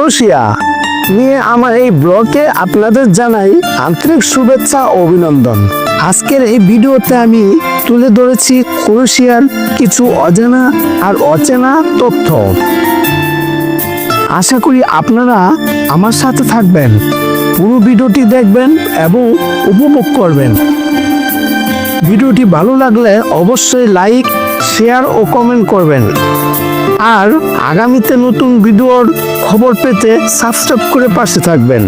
ক্রোশিয়া নিয়ে আমার এই ব্লগে আপনাদের জানাই আন্তরিক শুভেচ্ছা অভিনন্দন। আজকের এই ভিডিওতে আমি তুলে ধরেছি ক্রোশিয়ার কিছু অজানা আর অচেনা তথ্য। আশা করি আপনারা আমার সাথে থাকবেন, পুরো ভিডিওটি দেখবেন এবং উপভোগ করবেন। ভিডিওটি ভালো লাগলে অবশ্যই লাইক, শেয়ার ও কমেন্ট করবেন। আর আগামীতে নতুন ভিডিওর খবর পেতে সাবস্ক্রাইব করে পাশে থাকবেন।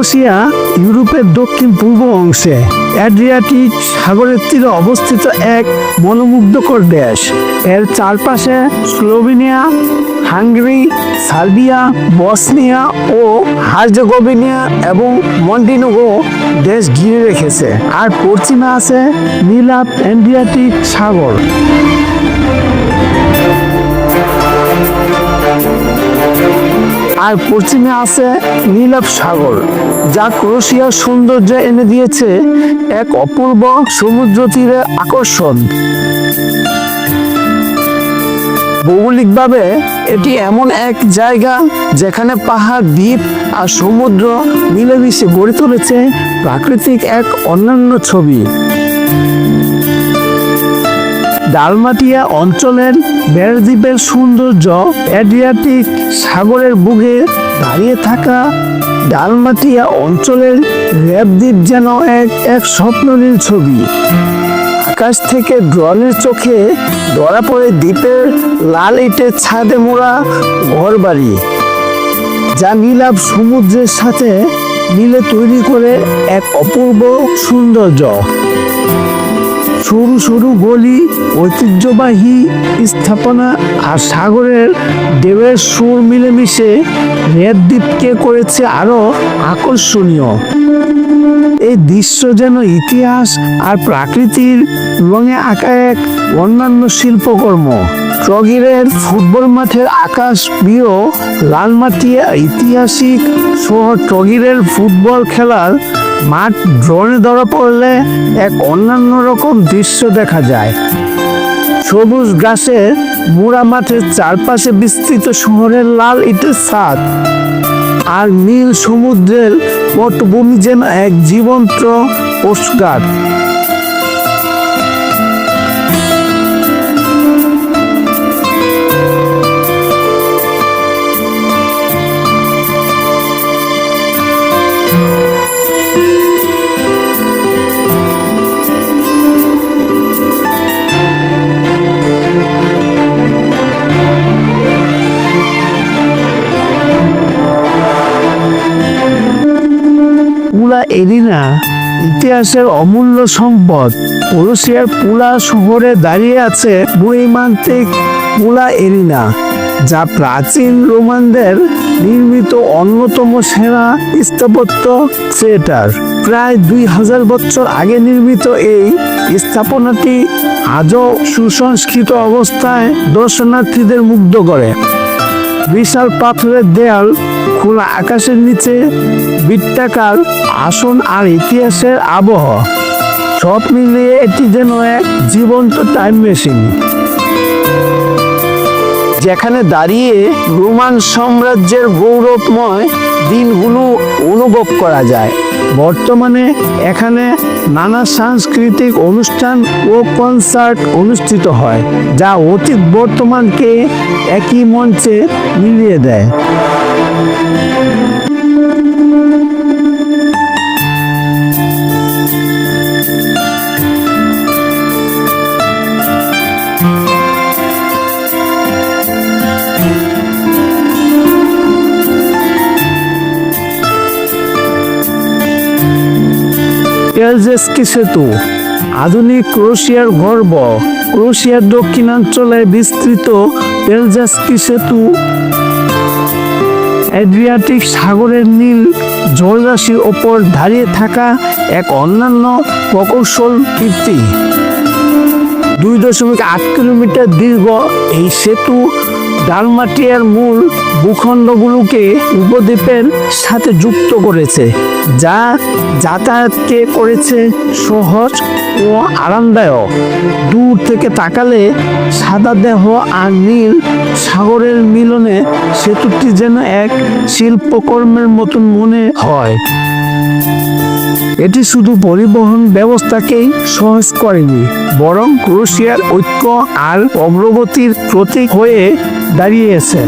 ক্রোশিয়া ইউরোপের দক্ষিণ পূর্ব অংশে। অ্যাড্রিয়াটিক সাগরের তীরে অবস্থিত এক মনোমুগ্ধকর দেশ। এর চারপাশে স্লোভেনিয়া, হাঙ্গেরি, সার্বিয়া, বসনিয়া ও হার্জেগোভিনিয়া এবং মন্টিনোগো দেশ ঘিরে রেখেছে। আর পশ্চিমে আছে নীলাপ অ্যাড্রিয়াটিক সাগর। আর পশ্চিমে আছে নীলাভ সাগর, যা ক্রোশিয়ার সৌন্দর্য এনে দিয়েছে এক অপূর্ব সমুদ্র তীরে আকর্ষণ। ভৌগোলিকভাবে এটি এমন এক জায়গা যেখানে পাহাড়, দ্বীপ আর সমুদ্র মিলেমিশে গড়ে তুলেছে প্রাকৃতিক এক অন্যান্য ছবি। ডালমাটিয়া অঞ্চলের বেড়দ্বীপের সৌন্দর্য অ্যাড্রিয়াটিক সাগরের বুকে দাঁড়িয়ে থাকা ডালমাটিয়া অঞ্চলের রেবদ্বীপ যেন এক এক স্বপ্ননীল ছবি। আকাশ থেকে ড্রোনের চোখে ধরা পড়ে দ্বীপের লাল ইটের ছাদে মোড়া ঘরবাড়ি, যা নীলাভ সমুদ্রের সাথে মিলে তৈরি করে এক অপূর্ব সৌন্দর্য। সরু সরু গলি ঐতিহ্যবাহী স্থাপনা আর সাগরের ঢেউয়ের সুর মিলেমিশে রেড দ্বীপকে করেছে আরও আকর্ষণীয়। এই দৃশ্য যেন ইতিহাস আর প্রাকৃতির রঙে আঁকা এক অন্যান্য শিল্পকর্ম। ট্রগিরের ফুটবল মাঠের আকাশ প্রিয় লালমাটিয়া ঐতিহাসিক শহর ট্রগিরের ফুটবল খেলার মাঠ ড্রোনে ধরা পড়লে এক অন্যান্য রকম দৃশ্য দেখা যায়। সবুজ ঘাসের মোড়া মাঠের চারপাশে বিস্তৃত শহরের লাল ইটের ছাদ আর নীল সমুদ্রের পটভূমি যেন এক জীবন্ত পোস্টকার্ড এরিনা, ইতিহাসের অমূল্য সম্পদ। ক্রোশিয়ার পুলা শহরে দাঁড়িয়ে আছে বৈমান্তিক পুলা এরিনা, যা প্রাচীন রোমানদের নির্মিত অন্যতম সেরা স্থাপত্য থিয়েটার। প্রায় দুই হাজার বছর আগে নির্মিত এই স্থাপনাটি আজও সুসংস্কৃত অবস্থায় দর্শনার্থীদের মুগ্ধ করে। বিশাল পাথরের দেয়াল, খোলা আকাশের নিচে, বৃত্তাকার আসন আর ইতিহাসের আবহ। সব মিলিয়ে এটি যেন এক জীবন্ত টাইম মেশিন যেখানে দাঁড়িয়ে রোমান সাম্রাজ্যের গৌরবময় দিনগুলো অনুভব করা যায়। বর্তমানে এখানে নানা সাংস্কৃতিক অনুষ্ঠান ও কনসার্ট অনুষ্ঠিত হয়, যা অতীত বর্তমানকে একই মঞ্চে মিলিয়ে দেয়। এলজেস্কি সেতু? আধুনিক ক্রোশিয়ার গর্ব। ক্রোশিয়ার দক্ষিণাঞ্চলে বিস্তৃত পেলজাস্কি সেতু? অ্যাড্রিয়াটিক সাগরের নীল জলরাশির ওপর দাঁড়িয়ে থাকা এক অন্যান্য প্রকৌশল কীর্তি। দুই দশমিক আট কিলোমিটার দীর্ঘ এই সেতু ডালমাটিয়ার মূল ভূখণ্ডগুলোকে উপদ্বীপের সাথে যুক্ত করেছে, যা যাতায়াতকে করেছে সহজ ও আরামদায়ক। দূর থেকে তাকালে সাদা দেহ আর নীল সাগরের মিলনে সেতুটি যেন এক শিল্পকর্মের মতন মনে হয়। এটি শুধু পরিবহন ব্যবস্থাকেই সহজ করেনি বরং ক্রোশিয়ার ঐক্য আর অগ্রগতির প্রতীক হয়ে দাঁড়িয়েছে।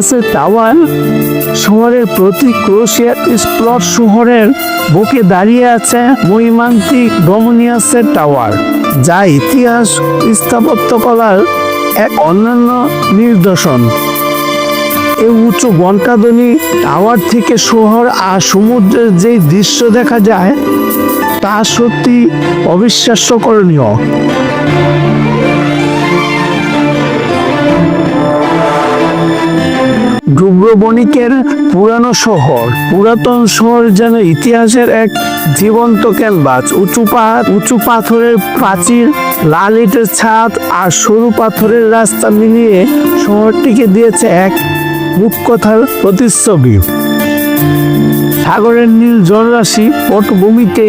ডোমোনিয়াসের টাওয়ার শহরের প্রতি ক্রোয়েশিয়ার স্প্লট শহরের বুকে দাঁড়িয়ে আছে মহিমান্তিক ডোমোনিয়াসের টাওয়ার যা ইতিহাস স্থাপত্যকলার এক অন্যান্য নিদর্শন। এই উঁচু ঘণ্টাধ্বনি টাওয়ার থেকে শহর আর সমুদ্রের যে দৃশ্য দেখা যায়, তা সত্যি অবিশ্বাস্যকরণীয়। ডুব্রবণিকের পুরানো শহর। পুরাতন শহর যেন ইতিহাসের এক জীবন্ত ক্যানভাস। উঁচু পাহাড়, উঁচু পাথরের প্রাচীর, লাল ইটের ছাদ আর সরু পাথরের রাস্তা মিলিয়ে শহরটিকে দিয়েছে এক রূপকথার প্রতিচ্ছবি। সাগরের নীল জলরাশি পটভূমিতে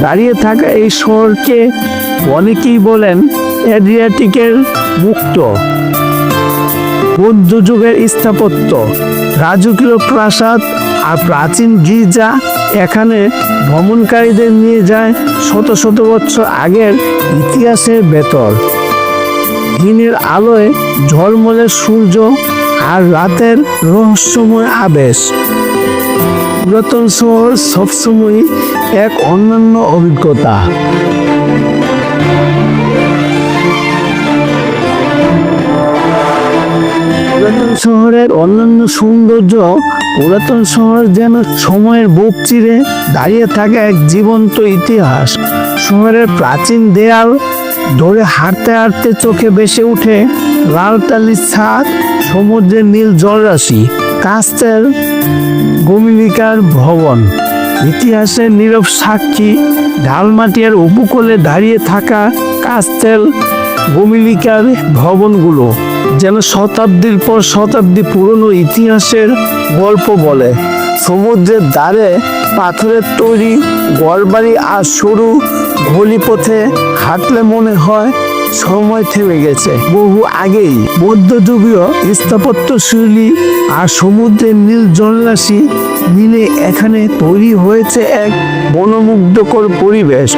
দাঁড়িয়ে থাকা এই শহরকে অনেকেই বলেন এড্রিয়াটিকের মুক্ত। বৌদ্ধ যুগের স্থাপত্য। রাজকীয় প্রাসাদ আর প্রাচীন গির্জা এখানে ভ্রমণকারীদের নিয়ে যায় শত শত বছর আগের ইতিহাসের ভেতর। দিনের আলোয় ঝলমলে সূর্য আর রাতের রহস্যময় আবেশ। পুরাতন শহর সবসময় এক অন্যান্য অভিজ্ঞতা। পুরাতন শহরের অন্যান্য সৌন্দর্য, পুরাতন শহর যেন সময়ের বুক চিরে দাঁড়িয়ে থাকা এক জীবন্ত ইতিহাস। শহরের প্রাচীন দেয়াল ধরে হাঁটতে হাঁটতে চোখে ভেসে উঠে লাল টালির ছাদ, সমুদ্রের নীল জলরাশি কাস্তেল গমিলিকার ভবন। ইতিহাসের নীরব সাক্ষী ঢালমাটিয়ার উপকূলে দাঁড়িয়ে থাকা কাস্তেল গমিলিকার ভবনগুলো। যেন শতাব্দীর পর শতাব্দী পুরনো ইতিহাসের গল্প বলে। সমুদ্রের দ্বারে পাথরের তৈরি গড়বাড়ি আর সরু গলিপথে হাঁটলে মনে হয় সময় থেমে গেছে। বহু আগেই মধ্যযুগীয় স্থাপত্য শৈলী আর সমুদ্রের নীল জলরাশি মিলে এখানে তৈরি হয়েছে এক মনোমুগ্ধকর পরিবেশ।